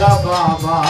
বাবা